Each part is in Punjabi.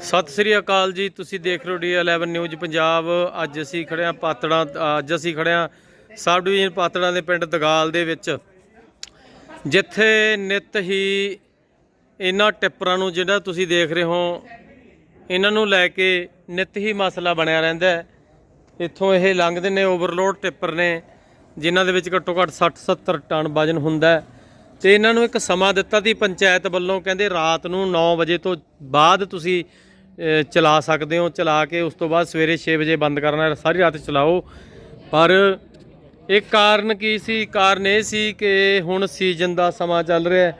ਸਤਿ ਸ੍ਰੀ ਅਕਾਲ ਜੀ, ਤੁਸੀਂ ਦੇਖ ਰਹੇ ਹੋ ਡੀ11 ਨਿਊਜ਼ ਪੰਜਾਬ। ਅੱਜ ਅਸੀਂ ਖੜੇ ਹਾਂ ਪਾਤੜਾਂ, ਅੱਜ ਅਸੀਂ ਖੜੇ ਹਾਂ ਸਬ ਡਿਵੀਜ਼ਨ ਪਾਤੜਾਂ ਦੇ ਪਿੰਡ ਦਗਾਲ ਦੇ ਵਿੱਚ, ਜਿੱਥੇ ਨਿਤ ਹੀ ਇਹਨਾਂ ਟਿੱਪਰਾਂ ਨੂੰ ਜਿਹੜਾ ਤੁਸੀਂ ਦੇਖ ਰਹੇ ਹੋ, ਇਹਨਾਂ ਨੂੰ ਲੈ ਕੇ ਨਿਤ ਹੀ ਮਸਲਾ ਬਣਿਆ ਰਹਿੰਦਾ ਹੈ। ਇੱਥੋਂ ਇਹ ਲੰਘਦੇ ਨੇ ਓਵਰਲੋਡ ਟਿੱਪਰ ਨੇ, ਜਿਨ੍ਹਾਂ ਦੇ ਵਿੱਚ ਘੱਟੋ ਘੱਟ 60 70 ਟਨ ਵਜਨ ਹੁੰਦਾ ਹੈ। ਤੇ ਇਹਨਾਂ ਨੂੰ ਇੱਕ ਸਮਾਂ ਦਿੱਤਾ ਸੀ ਪੰਚਾਇਤ ਵੱਲੋਂ, ਕਹਿੰਦੇ ਰਾਤ ਨੂੰ 9 ਵਜੇ ਤੋਂ ਬਾਅਦ ਤੁਸੀਂ ਚਲਾ ਸਕਦੇ ਹੋ। ਚਲਾ ਕੇ ਉਸ ਤੋਂ ਬਾਅਦ ਸਵੇਰੇ 6 ਵਜੇ ਬੰਦ ਕਰਨਾ ਸਾਰੀ ਰਾਤ ਚਲਾਓ। ਪਰ ਇਹ ਕਾਰਨ ਕੀ ਸੀ? ਕਾਰਨ ਇਹ ਸੀ ਕਿ ਹੁਣ ਸੀਜ਼ਨ ਦਾ ਸਮਾਂ ਚੱਲ ਰਿਹਾ ਹੈ।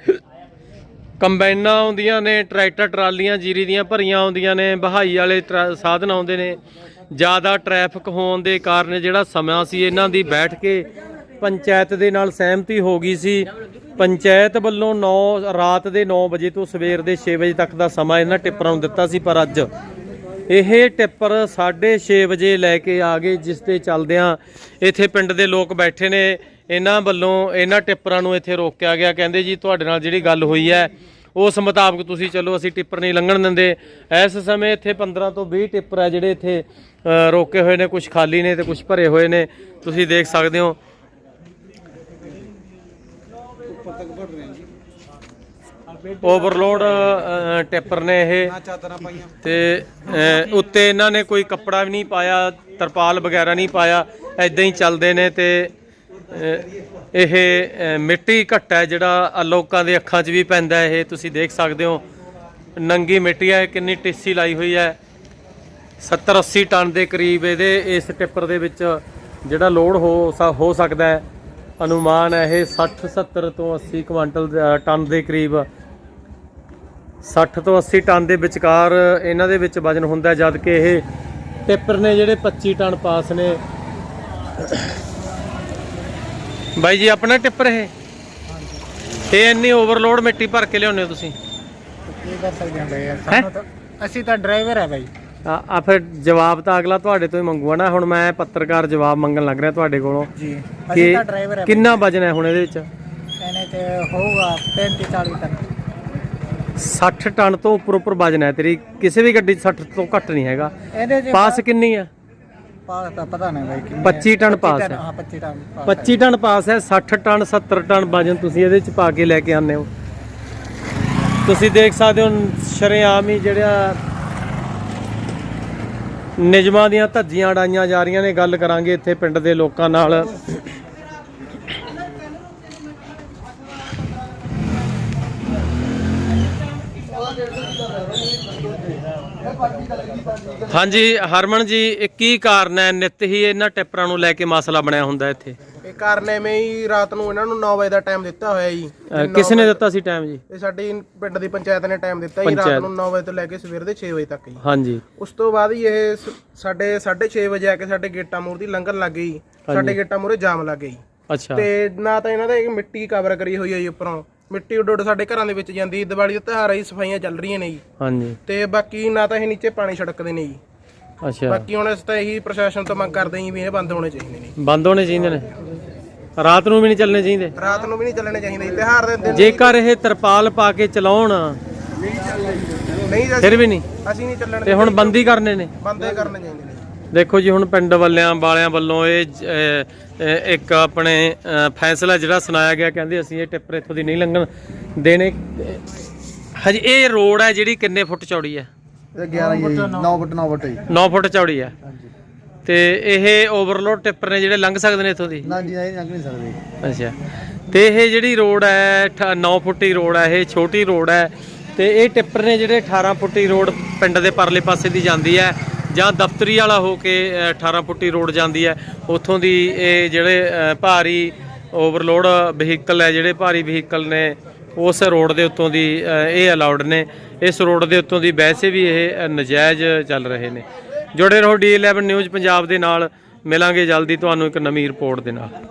ਕੰਬਾਈਨਾਂ ਆਉਂਦੀਆਂ ਨੇ, ਟਰੈਕਟਰ ਟਰਾਲੀਆਂ ਜੀਰੀ ਦੀਆਂ ਭਰੀਆਂ ਆਉਂਦੀਆਂ ਨੇ, ਬਹਾਈ ਵਾਲੇ ਟਰਾ- ਸਾਧਨ ਆਉਂਦੇ ਨੇ। ਜ਼ਿਆਦਾ ਟ੍ਰੈਫਿਕ ਹੋਣ ਦੇ ਕਾਰਨ ਜਿਹੜਾ ਸਮਾਂ ਸੀ, ਇਹਨਾਂ ਦੀ ਬੈਠ ਕੇ ਪੰਚਾਇਤ ਦੇ ਨਾਲ ਸਹਿਮਤੀ ਹੋ ਗਈ ਸੀ। ਪੰਚਾਇਤ ਵੱਲੋਂ 9 ਰਾਤ ਦੇ 9 ਵਜੇ ਤੋਂ ਸਵੇਰ ਦੇ 6 ਵਜੇ ਤੱਕ ਦਾ ਸਮਾਂ ਇਹਨਾਂ ਟਿੱਪਰਾਂ ਨੂੰ ਦਿੱਤਾ ਸੀ, ਪਰ ਅੱਜ ਇਹ ਟਿੱਪਰ 6:30 ਵਜੇ ਲੈ ਕੇ ਆ ਗਏ, ਜਿਸ ਦੇ ਚੱਲਦਿਆਂ ਇੱਥੇ ਪਿੰਡ ਦੇ ਲੋਕ ਬੈਠੇ ਨੇ। ਇਹਨਾਂ ਵੱਲੋਂ ਇਹਨਾਂ ਟਿੱਪਰਾਂ ਨੂੰ ਇੱਥੇ ਰੋਕਿਆ ਗਿਆ। ਕਹਿੰਦੇ ਜੀ, ਤੁਹਾਡੇ ਨਾਲ ਜਿਹੜੀ ਗੱਲ ਹੋਈ ਹੈ, ਉਸ ਮੁਤਾਬਕ ਤੁਸੀਂ ਚੱਲੋ, ਅਸੀਂ ਟਿੱਪਰ ਨਹੀਂ ਲੰਘਣ ਦਿੰਦੇ। ਇਸ ਸਮੇਂ ਇੱਥੇ 15 ਤੋਂ 20 ਟਿੱਪਰ ਹੈ ਜਿਹੜੇ ਇੱਥੇ ਰੋਕੇ ਹੋਏ ਨੇ ਕੁਝ ਖਾਲੀ ਨੇ ਤੇ ਕੁਝ ਭਰੇ ਹੋਏ ਨੇ। ਤੁਸੀਂ ਦੇਖ ਸਕਦੇ ਹੋ ਓਵਰਲੋਡ ਟਿੱਪਰ ਨੇ ਇਹ। ਤੇ ਉੱਤੇ ਇਹਨਾਂ ਨੇ ਕੋਈ ਕੱਪੜਾ ਵੀ ਨਹੀਂ ਪਾਇਆ ਤਰਪਾਲ ਵਗੈਰਾ ਨਹੀਂ ਪਾਇਆ ਐਦਾਂ ਹੀ ਚੱਲਦੇ ਨੇ ਤੇ ਇਹ ਮਿੱਟੀ ਘੱਟਾ ਹੈ ਜਿਹੜਾ ਲੋਕਾਂ ਦੇ ਅੱਖਾਂ 'ਚ ਵੀ ਪੈਂਦਾ ਇਹ ਤੁਸੀਂ ਦੇਖ ਸਕਦੇ ਹੋ। ਨੰਗੀ ਮਿੱਟੀ ਹੈ ਕਿੰਨੀ ਟਿੱਸੀ ਲਾਈ ਹੋਈ ਹੈ। 70 80 ਟਨ ਦੇ ਕਰੀਬ ਇਹਦੇ ਇਸ ਟਿੱਪਰ ਦੇ ਵਿੱਚ ਜਿਹੜਾ ਲੋਡ ਹੋ ਹੋ ਸਕਦਾ ਹੈ। ਅਨੁਮਾਨ ਹੈ ਇਹ 60 70 ਤੋਂ 80 ਕੁਆਂਟਲ ਅ, ਟਨ ਦੇ ਕਰੀਬ 60 ਤੋਂ 80 ਟਨ ਦੇ ਵਿਚਕਾਰ ਇਹਨਾਂ ਦੇ ਵਿੱਚ ਵਜਨ ਹੁੰਦਾ ਜਦ ਕਿ ਇਹ ਟਿੱਪਰ ਨੇ ਜਿਹੜੇ 25 ਟਨ ਪਾਸ ਨੇ। ਬਾਈ ਜੀ ਆਪਣਾ ਟਿੱਪਰ ਇਹ? ਇਹ ਇੰਨੀ ਓਵਰਲੋਡ ਮਿੱਟੀ ਭਰ ਕੇ ਲਿਆਉਂਦੇ ਹੋ ਤੁਸੀਂ? ਕੀ ਕਰ ਸਕਦੇ ਹਾਂ ਬਈ ਸਾਨੂੰ ਤਾਂ ਅਸੀਂ ਤਾਂ ਡਰਾਈਵਰ ਹੈ ਬਈ। ਆ ਫਿਰ ਜਵਾਬ ਤਾਂ ਅਗਲਾ ਤੁਹਾਡੇ ਤੋਂ ਹੀ ਮੰਗੂਗਾ ਨਾ। ਹੁਣ ਮੈਂ ਪੱਤਰਕਾਰ ਜਵਾਬ ਮੰਗਣ ਲੱਗ ਰਿਹਾ ਤੁਹਾਡੇ ਕੋਲੋਂ ਜੀ ਅਸੀਂ ਤਾਂ ਡਰਾਈਵਰ ਹੈ ਕਿੰਨਾ ਵਜਨ ਹੈ ਹੁਣ ਇਹਦੇ ਵਿੱਚ? ਇਹਨੇ ਤੇ ਹੋਊਗਾ 35 40 ਤੱਕ 60 ਟਨ ਤੋਂ ਉੱਪਰ ਉੱਪਰ ਵਜਨ ਹੈ ਤੇਰੀ ਕਿਸੇ ਵੀ ਗੱਡੀ 'ਚ 60 ਤੋਂ ਘੱਟ ਨਹੀਂ ਹੈਗਾ। ਇਹਦੇ ਚ ਪਾਸ ਕਿੰਨੀ ਆ ਪਾਸ ਤਾਂ ਪਤਾ ਨਹੀਂ ਬਈ ਕਿੰਨੇ 25 ਟਨ ਪਾਸ ਹੈ। ਹਾਂ 25 ਟਨ ਪਾਸ 25 ਟਨ ਪਾਸ ਹੈ 60 ਟਨ 70 ਟਨ ਵਜਨ ਤੁਸੀਂ ਇਹਦੇ ਚ ਪਾ ਕੇ ਲੈ ਕੇ ਆਉਂਦੇ ਹੋ। ਤੁਸੀਂ ਦੇਖ ਸਕਦੇ ਹੋ ਸ਼ਰੇਆਮ ਹੀ ਜਿਹੜਾ ਨਿਯਮਾਂ ਦੀਆਂ ਧੱਜੀਆਂ ਅੜਾਈਆਂ ਜਾ ਰਹੀਆਂ ਨੇ। ਗੱਲ ਕਰਾਂਗੇ ਇੱਥੇ ਪਿੰਡ ਦੇ ਲੋਕਾਂ ਨਾਲ। ਹਾਂਜੀ ਹਰਮਨ ਜੀ ਇਹ ਕੀ ਕਾਰਨ ਹੈ? ਨਿਤ ਹੀ ਇਹਨਾਂ ਟਿੱਪਰਾਂ ਨੂੰ ਲੈ ਕੇ ਮਸਲਾ ਬਣਿਆ ਹੁੰਦਾ ਇੱਥੇ? ਇਹ ਕਾਰਨ ਐਵੇਂ ਹੀ ਰਾਤ ਨੂੰ ਇਹਨਾਂ ਨੂੰ 9 ਵਜੇ ਦਾ ਟਾਈਮ ਦਿੱਤਾ ਹੋਇਆ ਜੀ। ਅਹ ਕਿਸ ਨੇ ਦਿੱਤਾ ਸੀ ਟਾਈਮ ਜੀ? ਇਹ ਸਾਡੀ ਪਿੰਡ ਦੀ ਪੰਚਾਇਤ ਨੇ ਟਾਈਮ ਦਿੱਤਾ ਜੀ ਰਾਤ ਨੂੰ 9 ਵਜੇ ਤੋਂ ਲੈ ਕੇ ਸਵੇਰ ਦੇ 6 ਵਜੇ ਤੱਕ ਜੀ। ਹਾਂਜੀ। ਉਸ ਤੋਂ ਬਾਅਦ ਹੀ ਇਹ ਸ- ਸਾਡੇ 6:30 ਵਜੇ ਆ ਕੇ ਸਾਡੇ ਗੇਟਾਂ ਮੂਹਰ ਦੀ ਲੰਘਣ ਲੱਗ ਗਈ ਸਾਡੇ ਗੇਟਾਂ ਮੂਹਰੇ ਜਾਮ ਲੱਗ ਗਈ ਅੱਛਾ। ਤੇ ਨਾ ਤਾਂ ਇਹਨਾਂ ਦੇ ਮਿੱਟੀ ਕਵਰ ਕਰੀ ਹੋਈ ਹੈ ਜੀ ਉੱਪਰੋਂ। ਮਿੱਟੀ ਉੱਡ ਉੱਡ ਸਾਡੇ ਘਰਾਂ ਦੇ ਵਿੱਚ ਜਾਂਦੀ ਦੀਵਾਲੀ ਦਾ ਤਿਉਹਾਰ ਹੈ ਜੀ ਸਫਾਈਆਂ ਚੱਲ ਰਹੀਆਂ ਨੇ ਜੀ। ਹਾਂਜੀ। ਤੇ ਬਾਕੀ ਨਾ ਤਾਂ ਇਹ ਨੀਚੇ ਪਾਣੀ ਛੜਕਦੇ ਨੇ ਜੀ। ਅੱਛਾ। ਬਾਕੀ ਹੁਣ ਇਸ ਤਾਂ ਇਹੀ ਪ੍ਰਸ਼ਾਸਨ ਤੋਂ ਮੰਗ ਕਰਦੇ ਜੀ ਵੀ ਇਹ ਬੰਦ ਹੋਣੇ ਚਾਹੀਦੇ ਨੇ। ਬੰਦ ਹੋਣੇ ਚਾਹੀਦੇ ਨੇ? ਰਾਤ ਨੂੰ ਵੀ ਨਹੀਂ ਚੱਲਣੇ ਚਾਹੀਦੇ? ਰਾਤ ਨੂੰ ਵੀ ਨਹੀਂ ਚੱਲਣੇ ਚਾਹੀਦੇ ਜੀ ਤਿਉਹਾਰ ਦੇ ਦਿਨ ਜੇਕਰ ਇਹ ਤਰਪਾਲ ਪਾ ਕੇ ਚਲਾਉਣ ਨਹੀਂ ਜੀ, ਫਿਰ ਵੀ ਨਹੀਂ। ਅਸੀਂ ਨਹੀਂ ਚੱਲਣ ਤੇ ਹੁਣ ਬੰਦੀ ਕਰਨੇ ਨੇ? ਬੰਦੇ ਕਰਨੇ ਚਾਹੀਦੇ ਨੇ। ਦੇਖੋ ਜੀ ਹੁਣ ਪਿੰਡ ਵੱਲਿਆਂ ਵਾਲਿਆਂ ਵੱਲੋਂ ਇਹ ਜ- ਇੱਕ ਆਪਣੇ ਫੈਸਲਾ ਜਿਹੜਾ ਸੁਣਾਇਆ ਗਿਆ ਕਹਿੰਦੇ ਅਸੀਂ ਇਹ ਟਿੱਪਰ ਇੱਥੋਂ ਦੀ ਨਹੀਂ ਲੰਘਣ ਦੇਣੇ। ਹਜੇ ਇਹ ਰੋਡ ਹੈ ਜਿਹੜੀ ਕਿੰਨੇ ਫੁੱਟ ਚੌੜੀ ਹੈ? 11 9 ਬਟ 9 ਬਟ 9 ਫੁੱਟ ਚੌੜੀ ਹੈ। ਤੇ ਇਹ ਓਵਰਲੋਡ ਟਿੱਪਰ ਨੇ ਜਿਹੜੇ ਲੰਘ ਸਕਦੇ ਨੇ ਇੱਥੋਂ ਦੀ? ਨਾ ਜੀ ਲੰਘ ਨਹੀਂ ਸਕਦੇ। ਅੱਛਾ। ਤੇ ਇਹ ਜਿਹੜੀ ਰੋਡ ਹੈ 9 ਫੁੱਟੀ ਰੋਡ ਹੈ ਇਹ ਛੋਟੀ ਰੋਡ ਹੈ। ਤੇ ਇਹ ਟਿੱਪਰ ਨੇ ਜਿਹੜੇ 18 ਫੁੱਟੀ ਰੋਡ ਪਿੰਡ ਦੇ ਪਰਲੇ ਪਾਸੇ ਦੀ ਜਾਂਦੀ ਹੈ। ਜਾਂ ਦਫ਼ਤਰੀ ਵਾਲਾ ਹੋ ਕੇ ਅ, 18 ਫੁੱਟੀ ਰੋਡ ਜਾਂਦੀ ਹੈ ਉੱਥੋਂ ਦੀ ਇਹ ਜਿਹੜੇ ਭਾਰੀ ਓਵਰਲੋਡ ਵਹੀਕਲ ਹੈ ਜਿਹੜੇ ਭਾਰੀ ਵਹੀਕਲ ਨੇ ਉਸ ਰੋਡ ਦੇ ਉੱਤੋਂ ਦੀ ਇਹ ਅਲਾਉਡ ਨੇ। ਇਸ ਰੋਡ ਦੇ ਉੱਤੋਂ ਦੀ ਵੈਸੇ ਵੀ ਇਹ ਅ, ਨਜਾਇਜ਼ ਚੱਲ ਰਹੇ ਨੇ। ਜੁੜੇ ਰਹੋ ਡੀ11 ਨਿਊਜ਼ ਪੰਜਾਬ ਦੇ ਨਾਲ। ਮਿਲਾਂਗੇ ਜਲਦੀ ਤੁਹਾਨੂੰ ਇੱਕ ਨਵੀਂ ਰਿਪੋਰਟ ਦੇ ਨਾਲ।